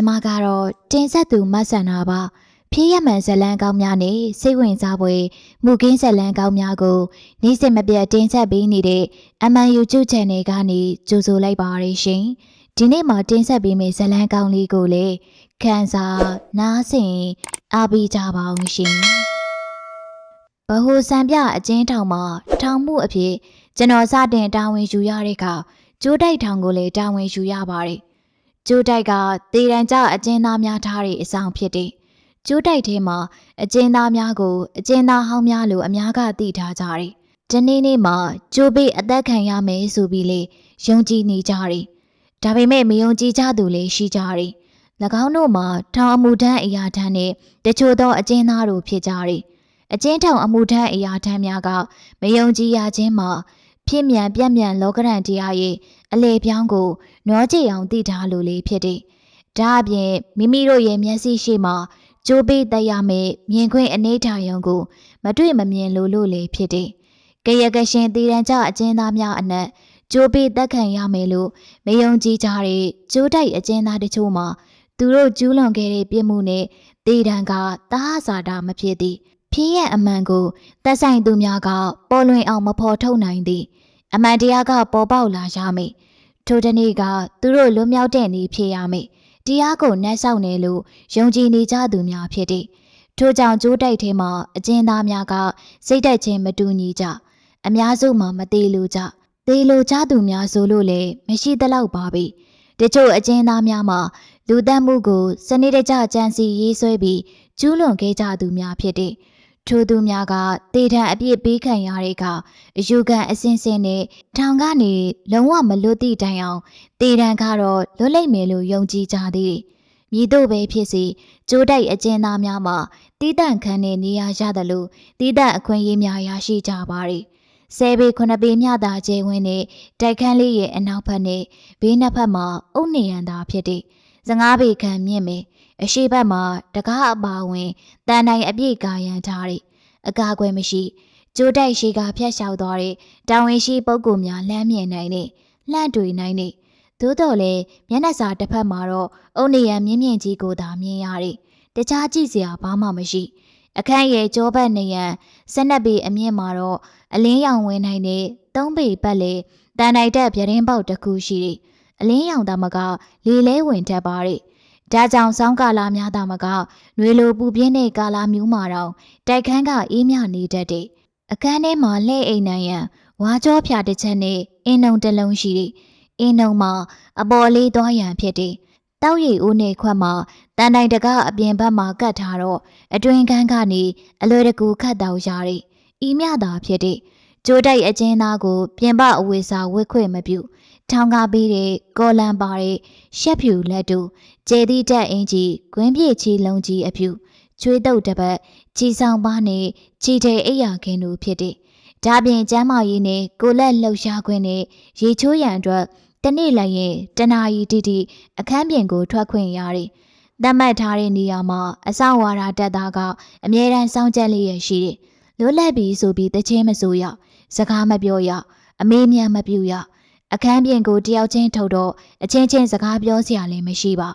ကျမကတော့တင်ဆက်သူမဆန်နာပါဖြည့်ရမှန်ဇလန်းကောင်းများနဲ့စိတ်ဝင်စားဖွယ်မူကင်းဇလန်းကောင်းများကိုနေ့စဉ်မပြတ်တင်ဆက်ပေးနေတဲ့ MNU YouTube Channel ကနေကြိုဆိုလိုက်ပါရရှင်ဒီနေ့မှာတင်ဆက်ပေးမယ့်ဇလန်းကောင်းလေးကိုလည်းခန်းစားနားဆင်အားပေးကြပါအောင်ရှင်ဘဟုစံပြအကျဉ်းထောင်မှာထောင်မှုအဖြစ်ကျွန်တော်စတင်တာဝန်ယူရတဲ့အခါကျိုးတိုက်ထောင်ကိုလည်းတာဝန်ယူရပါတယ် ကျိုးတိုက်ကတေရန်ကြအကျဉ်းသားများထားတဲ့အဆောင်ဖြစ်တယ်ကျိုးတိုက်ထဲမှာအကျဉ်းသားများကိုအကျဉ်းသားဟောင်းများလိုအများကသိထားကြတယ်ဒီနေ့နေ့မှာကျိုးပိတ်အသက်ခံရမယ်ဆိုပြီးလေယုံကြည်နေကြတယ်ဒါပေမဲ့မယုံကြည်ကြသူလည်းရှိကြတယ်၎င်းတို့မှာထောင်အမှုထမ်းအရာထမ်းနဲ့တချို့သောအကျဉ်းသားတို့ဖြစ်ကြတယ်အကျဉ်းထောင်အမှုထမ်းအရာထမ်းများကမယုံကြည်ရခြင်းမှာ ဖြစ်မြန်ပြက်မြန်လောကရန်တရားရဲ့အလေပြောင်းကိုနှောကြည့်အောင်သိထားလို့လေးဖြစ်တယ်။ဒါအပြင်မိမိတို့ရဲ့မျက်စိရှိမှကြိုးပေးတက်ရမယ့်မြင်ခွင့်အနေထားရုံကိုမတွေ့မမြင်လို့လို့လေးဖြစ်တယ်။ကရကရှင်တည်ရန်ကြအကျဉ်းသားများအနက်ကြိုးပေးတက်ခံရမယ်လို့မယုံကြည်ကြတဲ့ကြိုးတိုက်အကျဉ်းသားတချို့မှာသူတို့ကျူးလွန်ခဲ့တဲ့ပြစ်မှုနဲ့တည်တံကတားစာတာမဖြစ်သည် ဖြစ်ရဲ့အမှန်ကိုသက်ဆိုင်သူများကပေါ်လွင်အောင်မဖော်ထုတ်နိုင်သည်အမှန်တရားကပေါ်ပေါက်လာရမည်ထိုတနေ့ကသူတို့လွတ်မြောက်တဲ့နေ့ဖြစ်ရမည်တရားကိုနှက်ဆောက်နေလို့ယုံကြည်နေကြသူများဖြစ်သည်ထို့ကြောင့်ကြိုးတိုက်ထဲမှာအကျဉ်းသားများကစိတ်သက်ခြင်းမတူညီကြအများစုမှာမသေးလို့ကြသေးလို့ကြသူများဆိုလို့လည်းမရှိသလောက်ပါပဲတချို့အကျဉ်းသားများမှာလူသက်မှုကိုစနစ်တကျကြံစီရေးဆွဲပြီးကျူးလွန်ခဲ့ကြသူများဖြစ်တဲ့ ထိုသူများကတေထံအပြစ်ပေးခံရတဲ့အခါအယူခံအစင်းစင်းနဲ့ထောင်ကနေလုံးဝမလွတ်သည့်တိုင်အောင်တေထံကတော့လွတ်လိမ့်မယ်လို့ယုံကြည်ကြသည်။မြည်တို့ပဲဖြစ်စီကျိုးတိုက်အကျဉ်းသားများမှာတီးတန့်ခန်းနဲ့နေရာရတယ်လို့တီးတန့်အခွင့်အရေးများရရှိကြပါသည်။ဆယ်ပေခုနှစ်ပေမြတာကျဲဝင်းနဲ့တိုက်ခန်းလေးရဲ့အနောက်ဘက်နဲ့ဘေးနှစ်ဖက်မှာအုတ်နေရန်သာဖြစ်တဲ့15ပေခန့်မြင့်မယ် အရှိဘက်မှာတကားအပါဝင်တန်တိုင်အပြည့်ကာရန်ထားတဲ့အကာအကွယ်မရှိကျိုးတိုက်ရှိကဖျက်လျှောက်သွားတဲ့တောင်ဝင်ရှိပုဂ္ဂိုလ်များလမ်းမြင်နိုင်တဲ့လှန့်တွေနိုင်တဲ့သို့တော်လည်းမျက်နှာစာတစ်ဖက်မှာတော့အုတ်နေရန်မြင့်မြင့်ကြီးကိုသာမြင်ရတဲ့တခြားကြည့်စရာဘာမှမရှိ အခန်းရဲ့ကြောဘက်နေရန်ဆက်နက်ပေအမြင့်မှာတော့အလင်းရောင်ဝင်နိုင်တဲ့သုံးပေပတ်လေတန်တိုင်တက်ပြတင်းပေါက်တစ်ခုရှိတဲ့အလင်းရောင်သားမကလေလဲဝင်တတ်ပါတဲ့ ဒါကြောင့်စောင်းကာလာများသာမကနှွေလိုပူပြင်းတဲ့ကာလာမျိုးမှာတော့တိုက်ခန်းကအေးမြနေတတ်တဲ့အခန်းထဲမှာလှဲ့အိမ်နိုင်ရန်ဝါကြောဖြာတစ်ချက်နဲ့အင်းုံတစ်လုံးရှိတဲ့အင်းုံမှာအပေါ်လေးသွားရန်ဖြစ်တဲ့တောက်ရည်ဦးနေခွက်မှာတန်တိုင်တကအပြင်ဘက်မှာကတ်ထားတော့အတွင်ခန်းကနေအလွယ်တကူခတ်တောက်ရတဲ့ဤမြတာဖြစ်တဲ့ကျိုးတိုက်အကျဉ်းသားကိုပြင်ပအဝေစာဝစ်ခွင့်မပြု ထောင်ကားပေးတဲ့ကော်လန်ပါတဲ့ရှက်ဖြူလက်တူကျဲသည့်တက်အင်ကြီးကွင်းပြည့်ချီလုံးကြီးအဖြူချွေးတုပ်တစ်ပတ်ချီဆောင်ပါနဲ့ချီတဲ့အိယာခင်းတို့ဖြစ်တဲ့ဒါပြင်ကျမ်းမာရေးနဲ့ကိုလက်လှုပ်ရှားခွင့်နဲ့ရေချိုးရန်အတွက်တနေ့လည်းရင်တနာရီတီတီအခန်းပြင်ကိုထွက်ခွင့်ရတယ်။သတ်မှတ်ထားတဲ့နေရာမှာအဆောင်ဝါဒတက်သားကအမြဲတမ်းစောင့်ကြက်လျက်ရှိတယ်။လွတ်လပ်ပြီးဆိုပြီးတချင်းမဆိုရစကားမပြောရအမေးမြန်းမပြူရ အခန်းပြင်ကိုတယောက်ချင်းထုတ်တော့အချင်းချင်းစကားပြောစရာလည်းမရှိပါ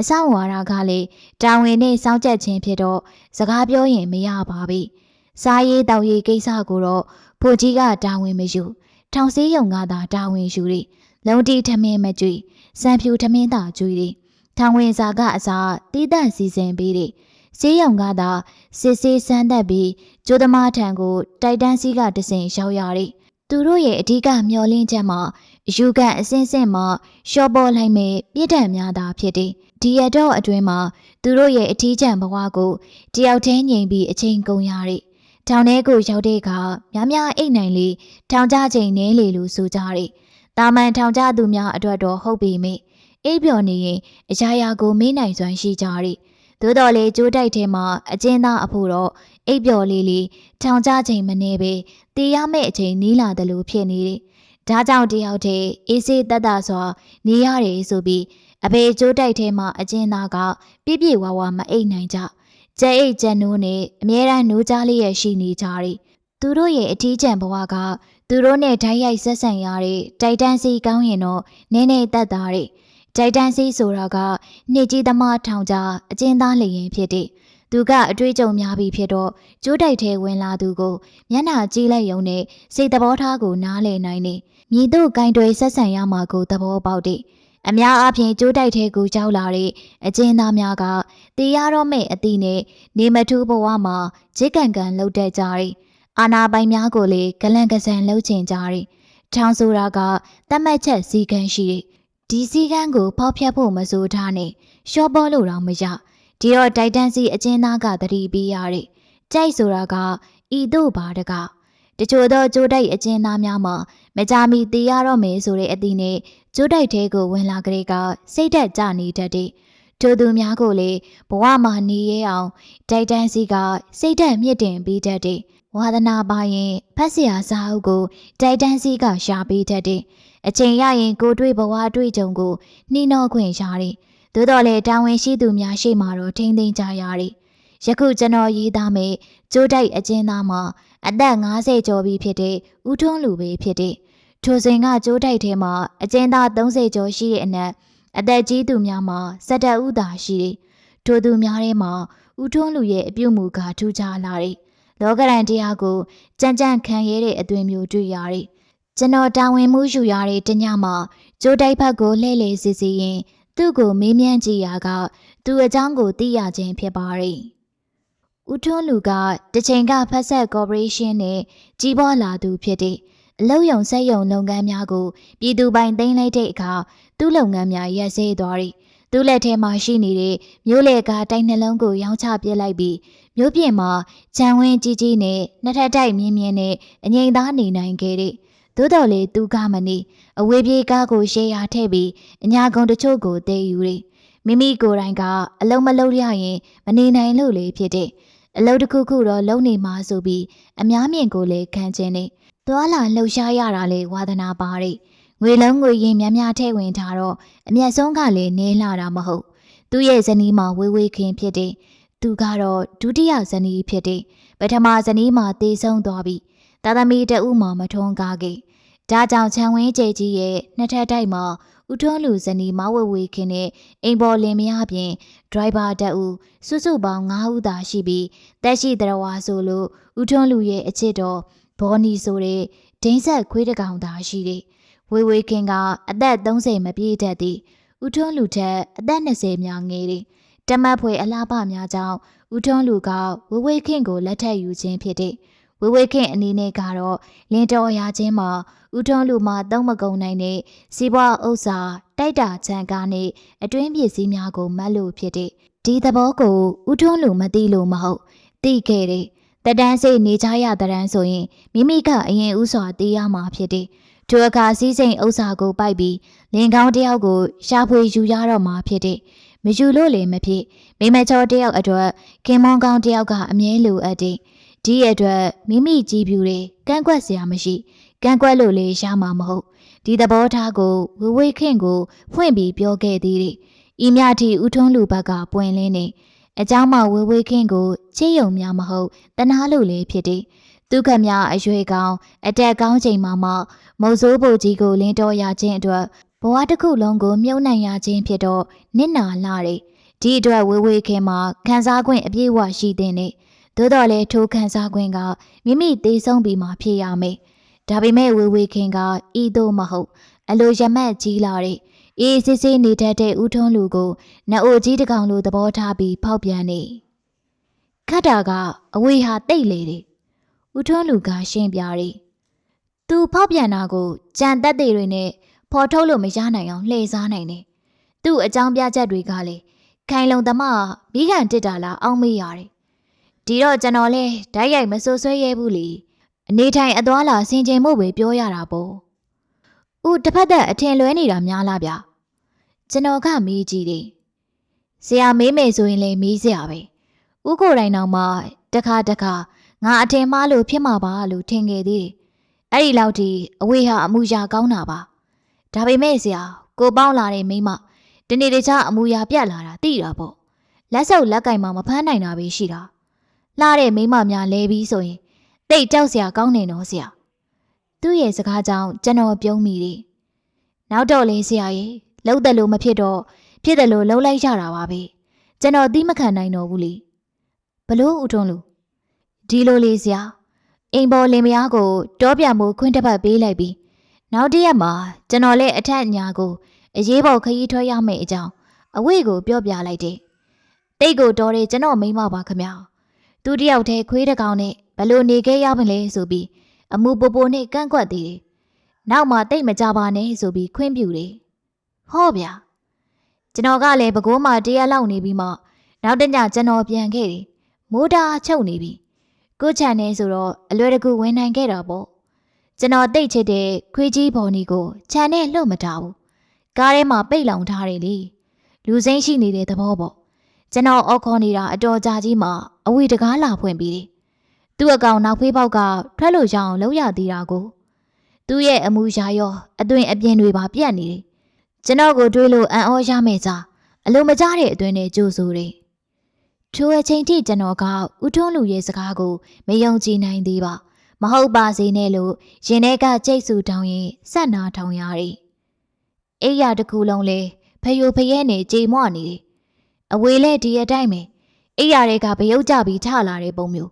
အဆောင်ဝါဒကလည်းတာဝန်နဲ့စောင့်ကြက်ခြင်းဖြစ်တော့စကားပြောရင်မရပါဘူးစားရေးတောက်ရေးကိစ္စကိုတော့ဖို့ကြီးကတာဝန်မယူထောင်စည်းရုံကသာတာဝန်ယူတယ်လုံတီထမင်းမကြွေစံဖြူထမင်းသာကြွေတယ်ထောင်ဝင်စာကအစားတီးတန့်စီစဉ်ပေးတယ်စေးရုံကသာစစ်ဆေးစမ်းသက်ပြီးကျိုးသမားထံကိုတိုက်တန်းစည်းကတဆင်ရောက်ရတယ်သူတို့ရဲ့အဓိကမျှော်လင့်ချက်မှာ ယူကန်အစင်းစင်းမှာရှော့ပေါ်လိုက်မဲ့ပြည့်တံများသာဖြစ်တယ်ဒီရတော့အတွင်းမှာသူတို့ရဲ့အထီးကျန်ဘဝကိုတယောက်တည်းငြိမ်ပြီးအချိန်ကုန်ရတဲ့ထောင်ထဲကိုရောက်တဲ့အခါများများအိတ်နိုင်လေထောင်ကြချိန်နဲလေလို့ဆိုကြတယ်တာမန်ထောင်ကြသူများအတွက်တော့ဟုတ်ပေမေအိပ်ပျော်နေရင်အရာရာကိုမေးနိုင်စွမ်းရှိကြတယ်သို့တော်လေကြိုးတိုက်ထဲမှာအကျဉ်းသားအဖို့တော့အိပ်ပျော်လေးလေးထောင်ကြချိန်မနေပဲတေးရမယ့်အချိန်နီးလာတယ်လို့ဖြစ်နေတယ် ဒါကြောင့်တယောက်တည်းအေးစေးတတ်တာစွာနေရတယ်ဆိုပြီးအဖေကျိုးတိုက်ထဲမှာအကျဉ်းသားကပြည့်ပြည့်ဝဝမအိတ်နိုင်ကြကြဲအိတ်ကြက်နိုးနဲ့အမြဲတမ်းနိုးကြားလေးရရှိနေကြတယ်သူတို့ရဲ့အထီးကျန်ဘဝကသူတို့နဲ့ဓာတ်ရိုက်ဆက်ဆံရတဲ့တိုက်တန်းစီကောင်းရင်တော့နည်းနည်းတတ်တာတဲ့ဂျိုက်တန်စီဆိုတာက နှစ်ကြီးသမားထောင်ကြအကျဉ်းသားလျင်ဖြစ်တဲ့ သူကအတွေ့အကြုံများပြီးဖြစ်တော့ကျိုးတိုက်ထဲဝင်လာသူကိုမျက်နှာကြည့်လိုက်ရုံနဲ့စိတ်သဘောထားကိုနားလည်နိုင်နေမြည်တို့ကင်တွေဆက်ဆံရမှာကိုသဘောပေါက်တဲ့အများအားဖြင့်ကျိုးတိုက်ထဲကိုကြောက်လာတဲ့အကျဉ်းသားများကတရားတော်မဲ့အသည့်နဲ့နေမထူးဘဝမှာဂျစ်ကန်ကန်လှုပ်တဲ့ကြတယ်အာနာပိုင်များကိုလည်းဂလန်ကဆန်လှုပ်ချင်ကြတယ်ထောင်ဆိုတာကတတ်မှတ်ချက်စည်းကမ်းရှိတယ်ဒီစည်းကမ်းကိုဖောက်ဖျက်ဖို့မဆိုထားနဲ့ရှော့ဘောလို့တော့မရ ဒီတော့တိုက်တန်းစီအကျဉ်းသားကတတိပေးရတယ်။ကြိုက်ဆိုတာကဤသို့ပါတကတချို့သောကြိုးတိုက်အကျဉ်းသားများမှာမကြမီတည်ရတော့မယ်ဆိုတဲ့အသည့်နဲ့ကြိုးတိုက်သေးကိုဝင်လာကြတဲ့ကစိတ်သက်ကြနေတတ်တယ်။ထိုသူများကိုလေဘဝမှာနေရအောင်တိုက်တန်းစီကစိတ်သက်မြင့်တင်ပေးတတ်တယ်။ဝါသနာပါရင်ဖတ်ဆရာစာအုပ်ကိုတိုက်တန်းစီကရှာပေးတတ်တယ်။အချိန်ရရင်ကိုတွေ့ဘဝတွေ့ကြုံကိုနှီးနှောခွင့်ရတယ်။ သို့တော်လည်းတာဝန်ရှိသူများရှိမှတော့ထိမ့်သိမ်းကြရတယ်ယခုကျွန်တော်ရေးသားမယ်ကျိုးတိုက်အကျဉ်းသားမှာအသက်50ကျော်ပြီဖြစ်တဲ့ဦးထွန်းလူပဲဖြစ်တဲ့ထိုစဉ်ကကျိုးတိုက်ထဲမှာအကျဉ်းသား30ကျော်ရှိတဲ့အနက်အသက်ကြီးသူများမှာ17ဦးသာရှိတယ်။ထိုသူများထဲမှာဦးထွန်းလူရဲ့အပြုတ်မူကထူးခြားလာတယ်။လောကရန်တရားကိုကြံ့ကြံ့ခံရတဲ့အသွင်မျိုးတွေ့ရတယ်။ကျွန်တော်တာဝန်မှုယူရတဲ့တညမှာကျိုးတိုက်ဘက်ကိုလှည့်လည်စစ်စီရင် သူ့ကိုမေးမြန်းကြည့်ရာက သူအကြောင်းကိုသိရခြင်းဖြစ်ပါတယ်။ဦးထွန်းလူကတချိန်ကဖက်ဆက်ကော်ပိုရေးရှင်းနဲ့ကြီးပွားလာသူဖြစ်တဲ့အလုတ်ယုံဆက်ယုံလုပ်ငန်းများကိုပြည်သူပိုင်သိမ်းလိုက်တဲ့အခါသူ့လုပ်ငန်းများရက်စဲသွားတယ်။သူ့လက်ထဲမှာရှိနေတဲ့မျိုးလေကားတိုက်နှလုံးကိုရောင်းချပြစ်လိုက်ပြီးမျိုးပြင်မှာခြံဝင်းကြီးကြီးနဲ့နှစ်ထပ်တိုက်မြင်းမြင်းနဲ့အငိမ်သားနေနိုင်ခဲ့တဲ့ သို့တော်လေသူကမနေအဝေးပြေးကားကိုရှေးရထည့်ပြီးအညာကုန်တချို့ကိုတည်ယူတယ်။မိမိကိုယ်တိုင်ကအလုံးမလုံးရရင်မနေနိုင်လို့လေဖြစ်တဲ့အလုပ်တစ်ခုခုတော့လုံနေမှာဆိုပြီးအများမြင်ကိုလည်းခံခြင်းနဲ့သွာလာလှုပ်ရှားရတာလေဝါသနာပါတဲ့ငွေလုံးငွေရင်များများထည့်ဝင်ထားတော့အမျက်ဆုံးကလည်းနေလာတာမဟုတ်သူ့ရဲ့ဇနီးမှာဝေဝေခင်ဖြစ်တဲ့သူကတော့ဒုတိယဇနီးဖြစ်တဲ့ပထမဇနီးမှာတေဆုံးသွားပြီး တာသမီတအုပ်မှာမထွန်းကားခဲ့ဒါကြောင့်ချံဝင်းကျဲကြီးရဲ့နှစ်ထပ်တိုက်မှာဦးထွန်းလူဇနီးမဝေဝေခင်နဲ့အိမ်ပေါ်လင်မယားပြင်ဒရိုက်ဘာတအုပ်စုစုပေါင်း9ဦးသာရှိပြီးတက်ရှိတရဝါဆိုလို့ဦးထွန်းလူရဲ့အချစ်တော်ဘော်နီဆိုတဲ့ဒိန်းဆက်ခွေးတကောင်သာရှိတဲ့ဝေဝေခင်ကအသက်30မပြည့်တတ်သည့်ဦးထွန်းလူထက်အသက်20များငယ်တဲ့တမတ်ဖွယ်အလားပများကြောင့်ဦးထွန်းလူကဝေဝေခင်ကိုလက်ထပ်ယူခြင်းဖြစ်တဲ့ ဝေဝေခင်အနေနဲ့ကတော့လင်းတော်ရာချင်းမှာဦးထွန်းလူမှာသုံးမကုန်နိုင်တဲ့စီးပွားဥစ္စာတိုက်တာချန်ကားနဲ့အတွင်းပစ္စည်းများကိုမတ်လို့ဖြစ်တဲ့ဒီသဘောကိုဦးထွန်းလူမသိလို့မဟုတ်သိခဲ့တဲ့တတန်းစိတ်နေကြရတန်းဆိုရင်မိမိကအရင်ဥစွာသိရမှာဖြစ်တဲ့ထိုအခါစည်းစိမ်ဥစ္စာကိုပိုက်ပြီးလင်ကောင်းတယောက်ကိုရှာဖွေယူရတော့မှာဖြစ်တဲ့မယူလို့လည်းမဖြစ်မိမချောတယောက်အတွက်ခင်မွန်ကောင်းတယောက်ကအမြဲလိုအပ်တဲ့ ဒီအတွက်မိမိကြည်ပြူတွေကန့်ကွက်စရာမရှိကန့်ကွက်လို့လည်းရမှာမဟုတ်ဒီသဘောထားကိုဝဝေခင်ကို ဖွင့်ပြီးပြောခဲ့သေးတယ်ဤမြတီဦးထွန်းလူဘက်ကပွင့်လင်းနေအเจ้าမဝေဝေခင်းကိုချစ်ယုံများမဟုတ်တနာလို့လည်းဖြစ်တယ်။သူခမအရွယ်ကောင်းအတက်ကောင်းချိန်မှာမှမုံစိုးပုတ်ကြီးကိုလင်းတော်ရခြင်းအတွက်ဘဝတစ်ခုလုံးကိုမြုပ်နှံရခြင်းဖြစ်တော့နစ်နာလာတယ်။ဒီအတွက်ဝေဝေခင်းမှာခံစား권အပြည့်အဝရှိတဲ့နဲ့ သို့တော်လည်းထိုခံစား권ကမိမိသေးဆုံးပြီးမှဖြစ်ရမယ်။ဒါပေမဲ့ဝေဝေခင်းကဤသို့မဟုတ်အလိုရမက်ကြီးလာတဲ့အေးစစ်စစ်နေတတ်တဲ့ဦးထွန်းလူကိုနအိုကြီးတကောင်လိုသဘောထားပြီးဖောက်ပြန်နေခတ်တာကအဝေးဟာတိတ်လေတယ်ဦးထွန်းလူကရှင်းပြတယ်သူဖောက်ပြန်တာကိုကြံတက်တွေတွေနဲ့ဖော်ထုတ်လို့မရနိုင်အောင်လှည့်စားနိုင်တယ်သူ့အကြောင်းပြချက်တွေကလည်းခိုင်လုံသမားမိခံတစ်တာလားအောင်းမေးရတယ် ဒီတော့ကျွန်တော်လဲဓာတ်ရိုက်မဆိုးဆွဲရဲဘူးလေအနေထိုင်အသွားလာဆင်ခြင်မှုပဲပြောရတာပေါ့ဦးတစ်ဖက်သက်အထင်လွဲနေတာများလားဗျကျွန်တော်ကမေးကြည့်တယ်ဆရာမေးမယ်ဆိုရင်လည်းမေးစရာပဲဦးကိုယ်တိုင်တော့မှတခါတခါငါအထင်မှားလို့ဖြစ်မှာပါလို့ထင်ခဲ့သေးတယ်အဲ့ဒီလောက်ထိအဝေးဟာအမှုရာကောင်းတာပါဒါပေမဲ့ဆရာကိုပေါင်းလာတဲ့မိမတနေ့တခြားအမှုရာပြတ်လာတာသိတာပေါ့လက်စုပ်လက်ကင်မှမဖမ်းနိုင်တာပဲရှိတာ လှတဲ့မိမများလဲပြီးဆိုရင်တိတ်ကြောက်စရာကောင်းနေတော့ဆရာသူ့ရဲ့စကားကြောင့်ကျွန်တော်ပြုံးမိတယ်။နောက်တော့လေဆရာကြီးလှုပ်တယ်လို့မဖြစ်တော့ဖြစ်တယ်လို့လှုပ်လိုက်ရတာပါပဲကျွန်တော်သီးမခံနိုင်တော့ဘူးလေဘလို့ဦးထွန်းလူဒီလိုလေးစရာအိမ်ပေါ်လင်မယားကိုတောပြန်မှုခွင့်တစ်ပတ်ပေးလိုက်ပြီးနောက်တစ်ရက်မှာကျွန်တော်လည်းအထက်ညာကိုအရေးပေါ်ခရီးထွက်ရမယ့်အကြောင်းအဝိကိုပြောပြလိုက်တယ်တိတ်ကိုတော်တယ်ကျွန်တော်မိမပါခမ သူတယောက်တည်းခွေးတစ်ကောင်နဲ့ဘလို့နေခဲ့ရမလဲဆိုပြီးအမှုပိုပိုနဲ့ကန့်ကွက်သေးတယ်နောက်မှတိတ်မကြပါနဲ့ဆိုပြီးခွင့်ပြုတယ်ဟောဗျာကျွန်တော်ကလည်းဘကိုးမှတရားလောက်နေပြီးမှနောက်တညကျွန်တော်ပြန်ခဲ့တယ်မိုးတာချုပ်နေပြီကိုချန်နေဆိုတော့အလွယ်တကူဝင်နိုင်ခဲ့တာပေါ့ကျွန်တော်တိတ်ချစ်တဲ့ခွေးကြီးဘော်နီကိုခြံနဲ့လှုပ်မထားဘူးကားထဲမှာပိတ်လောင်ထားတယ်လေလူစိမ့်ရှိနေတဲ့သဘောပေါ့ကျွန်တော်အော်ခေါ်နေတာအတော်ကြာကြီးမှ အဝေတကားလာဖွင့်ပြီးတယ်သူ့အကောင်နောက်ဖေးပေါက်ကထွက်လို့ရအောင်လုပ်ရသေးတာကိုသူ့ရဲ့အမူအရာရောအသွင်အပြင်တွေပါပြတ်နေတယ်ကျွန်တော်ကိုတွေးလို့အံ့ဩရမယ့်စားအလိုမကျတဲ့အသွင်နဲ့ကြိုးဆိုတယ်ထိုအချိန်ထိကျွန်တော်ကဦးထွန်းလူရဲ့စကားကိုမယုံကြည်နိုင်သေးပါမဟုတ်ပါစေနဲ့လို့ရင်ထဲကကြိတ်ဆူတောင်းရင်စက်နာထောင်ရတယ်အိယာတစ်ခုလုံးလဲဖယိုဖယဲနဲ့ကြေမွနေတယ်အဝေလဲဒီအတိုင်းပဲ အိယာတွေကဗရုတ်ကြပြီးထလာတဲ့ပုံမျိုး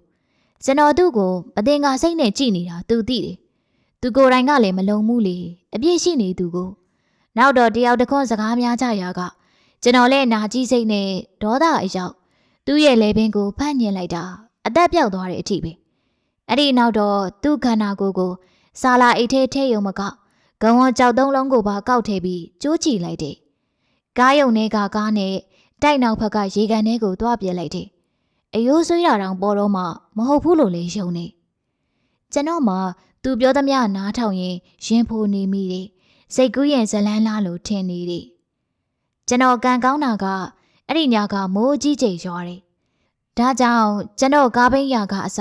ကျွန်တော်သူ့ကိုမတင်ကားစိတ်နဲ့ကြည်နေတာသူသိတယ်သူကိုယ်တိုင်ကလည်းမလုံမှုလေအပြည့်ရှိနေသူကိုနောက်တော့တယောက်တစ်ခွန်းစကားများကြရာကကျွန်တော်လည်းနာကြီးစိတ်နဲ့ဒေါသအရောက်သူ့ရဲ့လေပင်ကိုဖန့်ညင်လိုက်တာအသက်ပြောက်သွားတဲ့အထိပဲအဲ့ဒီနောက်တော့သူ့ခန္ဓာကိုယ်ကိုစာလာအိတ်ထဲထဲယုံမကဂဝွန်ကြောက်သုံးလုံးကိုပါကောက်ထဲပြီးကျိုးချီလိုက်တယ်ကားယုံထဲကကားနဲ့ တိုက်နောက်ဘက်ကရေကန်ထဲကိုတွားပြလိုက်တယ်အယိုးဆွေးတာတောင်ပေါ်တော့မှမဟုတ်ဘူးလို့လေယုံနေကျွန်တော်မှသူပြောသမျှနားထောင်ရင်ရင်ဖိုနေမိတယ်စိတ်ကူးရင်ဇလန်းလားလို့ထင်နေတယ်ကျွန်တော်ကံကောင်းတာကအဲ့ဒီညကမိုးကြီးချိန်ရွာတယ်ဒါကြောင့်ကျွန်တော်ကားဘိန်းရာကအစ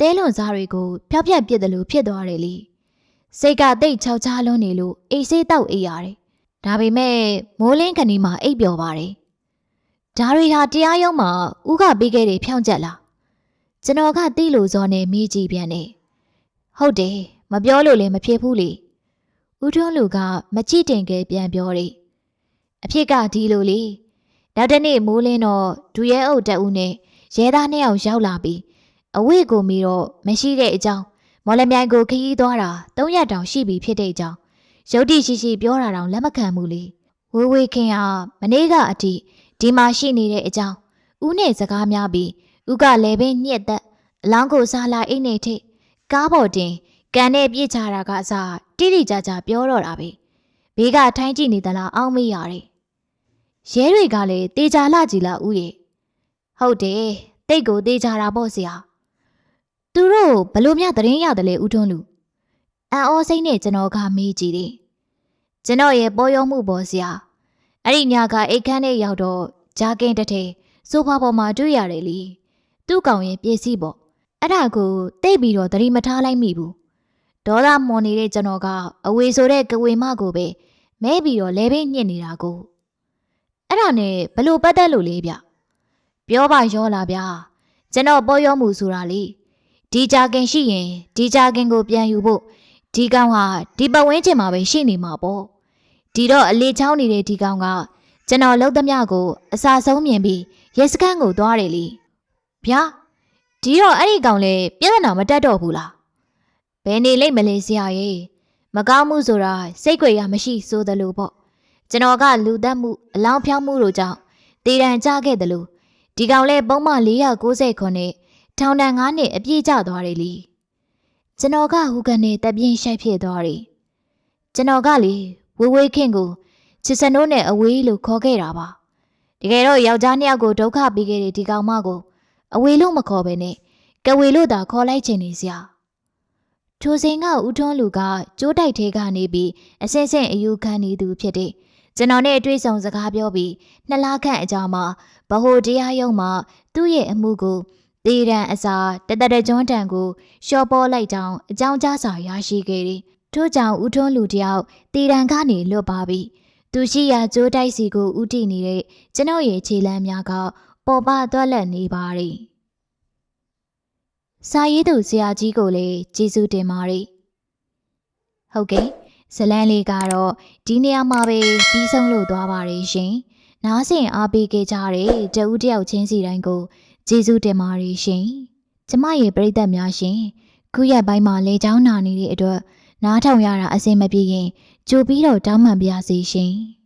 တဲလွန်စားတွေကိုဖျောက်ဖျက်ပစ်တယ်လို့ဖြစ်သွားတယ်လေစိတ်ကတိတ်ချောက်ချလွန်းနေလို့အိတ်ဆေးတောက်အိတ်ရတယ်ဒါပေမဲ့မိုးလင်းခဏီမှာအိပ်ပျော်ပါတယ် ဒါတွေဟာတရားရုံးမှာဥကပေးခဲ့တဲ့ဖြောင်းချက်လားကျွန်တော်ကတိလို့ဇော်နေမိကြည့်ပြန်နေဟုတ်တယ်မပြောလို့လည်းမဖြစ်ဘူးလေဦးထွန်းလူကမကြည့်တင်ခဲ့ပြန်ပြောတယ်အဖြစ်ကဒီလိုလေနောက်တနေ့မိုးလင်းတော့ဒူရဲအုပ်တက်ဦးနဲ့ရဲသားနှစ်ယောက်ရောက်လာပြီးအဝိကိုမီတော့မရှိတဲ့အကြောင်းမော်လမြိုင်ကိုခရီးသွားတာ၃ရက်တောင်ရှိပြီဖြစ်တဲ့အကြောင်းရုတ်တိရှိရှိပြောတာတောင်လက်မခံဘူးလေဝေဝေခင်ဟာမနေ့ကအထိ ဒီမှာရှိနေတဲ့အကြောင်းဦးနဲ့စကားများပြီးဦးကလည်းပင်ညက်သက်အလောင်းကိုစားလာအိတ်နေထိတ်ကားပေါ်တင်ကန်နဲ့ပြစ်ချတာကအစားတိတိကျကျပြောတော့တာပဲဘေးကထိုင်းကြည့်နေသလားအောင်းမေးရတယ်ရဲတွေကလည်းတေချာလှကြည်လာဦးရဲ့ဟုတ်တယ်တိတ်ကိုတေချာတာပေါ့ဆရာသူတို့ဘလို့မြသတင်းရတယ်လေဦးထွန်းလူအန်အောစိမ့်နဲ့ကျွန်တော်ကမေးကြည့်တယ်ကျွန်တော်ရဲ့ပေါ်ရုံမှုပေါ့ဆရာ အဲ့ဒီညကအိတ်ခမ်းနဲ့ရောက်တော့ဂျာကင်းတထဲဆိုဖာပေါ်မှာတွေ့ရတယ်လေသူ့ကောင်ရဲ့ပစ္စည်းပေါ့အဲ့ဒါကိုတိတ်ပြီးတော့သတိမထားလိုက်မိဘူးဒေါသမွန်နေတဲ့ကျွန်တော်ကအဝေဆိုတဲ့ကဝေမကိုပဲမဲပြီးတော့လဲပင်းညစ်နေတာကိုအဲ့ဒါနဲ့ဘလို့ပတ်သက်လို့လေဗျပြောပါရောလားဗျာကျွန်တော်ပေါ်ရောမှုဆိုတာလေဒီကြခင်ရှိရင်ဒီကြခင်ကိုပြန်ယူဖို့ဒီကောင်ဟာဒီပတ်ဝန်းကျင်မှာပဲရှိနေမှာပေါ့ ဒီတော့အလေးချောင်းနေတဲ့ဒီကောင်ကကျွန်တော်လှုပ်သမျှကိုအစာဆုံးမြင်ပြီးရဲစခန်းကိုသွားတယ်လေဗျာဒီတော့အဲ့ဒီကောင်လေပြဿနာမတက်တော့ဘူးလားဘယ်နေလိမ့်မလဲဆရာရဲ့မကောင်းမှုဆိုတာစိတ်ကြွယ်ရမရှိဆိုသလိုပေါ့ကျွန်တော်ကလူသက်မှုအလောင်းဖြောင်းမှုတို့ကြောင့်တည်တံကြခဲ့တယ်လို့ဒီကောင်လဲပုံမှန်490ခုနှစ်ထောင်ဒဏ်9နှစ်အပြည့်ကျသွားတယ်လीကျွန်တော်ကဟူကန်နဲ့တပ်ပြင်းရှိုက်ဖြစ်သွားတယ်ကျွန်တော်ကလေ ဝေဝေးခင်ကိုချစ်စနိုးနဲ့အဝေးလို့ခေါ်ခဲ့တာပါတကယ်တော့ယောက်ျားနှစ်ယောက်ကိုဒုက္ခပေးခဲ့တဲ့ဒီကောင်မကိုအဝေးလို့မခေါ်ဘဲနဲ့ကဝေလို့သာခေါ်လိုက်ချင်နေစရာထိုစဉ်ကဦးထွန်းလူကကျိုးတိုက်သေးကနေပြီးအစင်စင်အယူခံနေသူဖြစ်တဲ့ကျွန်တော်နဲ့အတွေ့အကြုံစကားပြောပြီးနှစ်လခန့်အကြာမှာဗဟိုတရားရုံးမှာသူ့ရဲ့အမှုကိုတေးရန်အစာတတတကျွန်းတန်ကိုရှော့ပေါ်လိုက်ကြောင်းအကြောင်းကြားစာရရှိခဲ့တယ်။ ထို့ကြောင့်ဦးထွန်းလူတယောက်တည်တံကနေလွတ်ပါပြီ။သူရှိရာကြိုးတိုက်စီကိုဥတီနေတဲ့ကျွန်ုပ်ရဲ့ခြေလမ်းများကပေါ်ပါသွက်လက်နေပါရီ။စာရေးသူဆရာကြီးကိုလည်းကျေးဇူးတင်ပါရီ။ဟုတ်ကဲ့ဇလန်းလေးကတော့ဒီနေရာမှာပဲပြီးဆုံးလို့သွားပါရီရှင်။နားဆင်အားပေးခဲ့ကြတဲ့တဦးတယောက်ချင်းစီတိုင်းကိုကျေးဇူးတင်ပါရီရှင်။ကျမရဲ့ပရိသတ်များရှင်ခုရက်ပိုင်းမှာလေချောင်းနာနေတဲ့အတွက် နားထောင်ရတာအဆင်မပြေရင်ကြိုပြီးတော့တောင်းပန်ပါရစေရှင်။